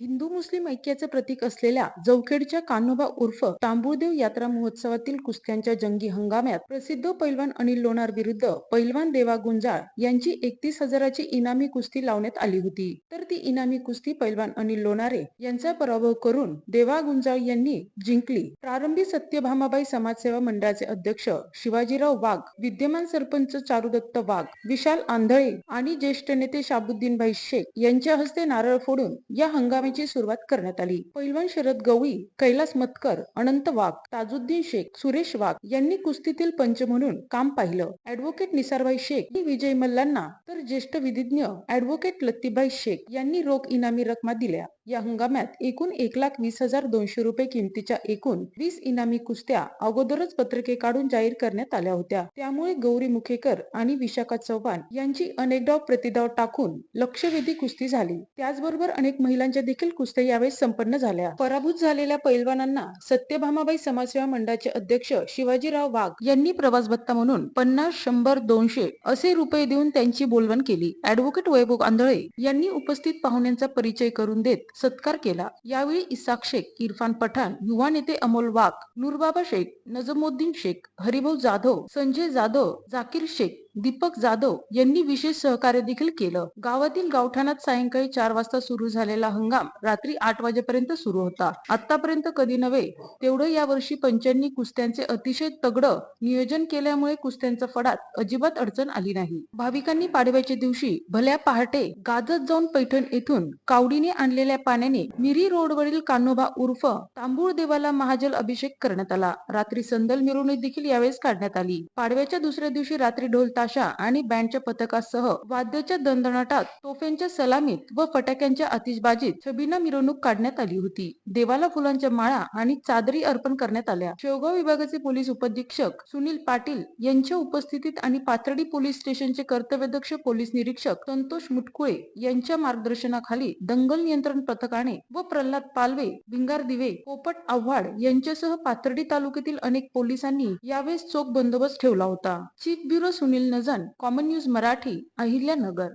हिंदू मुस्लिम ऐक्याचे प्रतीक असलेल्या जवखेडच्या कान्होबा उर्फ तांबूळदेव यात्रा महोत्सवातील कुस्त्यांच्या जंगी हंगामात प्रसिद्ध पैलवान अनिल लोणार विरुद्ध पैलवान देवा गुंजाळ यांची एकतीस हजाराची इनामी कुस्ती लावण्यात आली होती. तर ती इनामी कुस्ती पैलवान अनिल लोणारे यांचा पराभव करून देवा गुंजाळ यांनी जिंकली. प्रारंभी सत्यभामाबाई समाजसेवा मंडळाचे अध्यक्ष शिवाजीराव वाघ विद्यमान सरपंच चारुदत्त वाघ विशाल आंधळे आणि ज्येष्ठ नेते शाबुद्दीनभाई शेख यांच्या हस्ते नारळ फोडून या हंगामाची सुरुवात करण्यात आली. पैलवान शरद गवळी कैलास मतकर अनंत वाघ ताजुद्दीन शेख सुरेश वाघ यांनी कुस्तीतील पंच म्हणून काम पाहिलं. ऍडव्होकेट निसारभाई शेख विजय मल्लांना तर ज्येष्ठ विधिज्ञ ऍडव्होकेट लत्तीबाई शेख यांनी रोख इनामी रकमा दिल्या. या हंगामात एकूण एक लाख वीस हजार दोनशे रुपये किमतीच्या एकूण वीस इनामी कुस्त्या अगोदरच पत्रके काढून जाहीर करण्यात आल्या होत्या. त्यामुळे गौरी मुखेकर आणि विशाखा चव्हाण यांची अनेक डाव टाकून लक्षवेधी कुस्ती झाली. त्याचबरोबर अनेक महिलांच्या देखील कुस्त्या यावेळी संपन्न झाल्या. पराभूत झालेल्या पैलवानांना सत्यभामाबाई समाजसेवा मंडळाचे अध्यक्ष शिवाजीराव वाघ यांनी प्रवास भत्ता म्हणून पन्नास शंभर दोनशे असे रुपये देऊन त्यांची बोलवण केली. ऍडव्होकेट वैभव आंधळे यांनी उपस्थित पाहुण्यांचा परिचय करून देत सत्कार केला. यावेळी इसाक शेख इरफान पठाण युवा नेते अमोल वाघ नूरबाबा शेख नजमुद्दीन शेख हरिभाऊ जाधव संजय जाधव जाकीर शेख दीपक जाधव यांनी विशेष सहकार्य देखील केलं. गावातील गावठाणात सायंकाळी चार वाजता सुरू झालेला हंगाम रात्री आठ वाजेपर्यंत सुरू होता. आतापर्यंत कधी नव्हे तेवढं यावर्षी पंचांनी कुस्त्यांचे अतिशय तगडं नियोजन केल्यामुळे कुस्त्यांचा फडात अजिबात अडचण आली नाही. भाविकांनी पाडव्याच्या दिवशी भल्या पहाटे गाजत जाऊन पैठण येथून कावडीने आणलेल्या पाण्याने मिरी रोडवरील कान्होबा उर्फ तांबूळ देवाला महाजल अभिषेक करण्यात आला. रात्री संदल मिरवणूक देखील यावेळेस काढण्यात आली. पाडव्याच्या दुसऱ्या दिवशी रात्री ढोल ताशा आणि बँडच्या पथकासह वाद्याच्या दणदणाटात तोफ्यांच्या सलामीत व फटाक्यांच्या आतिषबाजीत छबीना मिरवणूक काढण्यात आली होती. देवाला फुलांच्या माळा आणि चादरी अर्पण करण्यात आल्या. शेवगाव विभागाचे पोलीस उपधीक्षक सुनील पाटील यांच्या उपस्थितीत आणि पाथर्डी पोलीस स्टेशनचे कर्तव्यदक्ष पोलीस निरीक्षक संतोष मुटकुळे यांच्या मार्गदर्शनाखाली दंगल नियंत्रण पथकाने व प्रल्हाद पालवे भिंगार दिवे पोपट आव्हाड यांच्यासह पाथर्डी तालुक्यातील अनेक पोलिसांनी यावेळेस चोख बंदोबस्त ठेवला होता. Chief bureau Sunil Najan common news Marathi Ahilyanagar.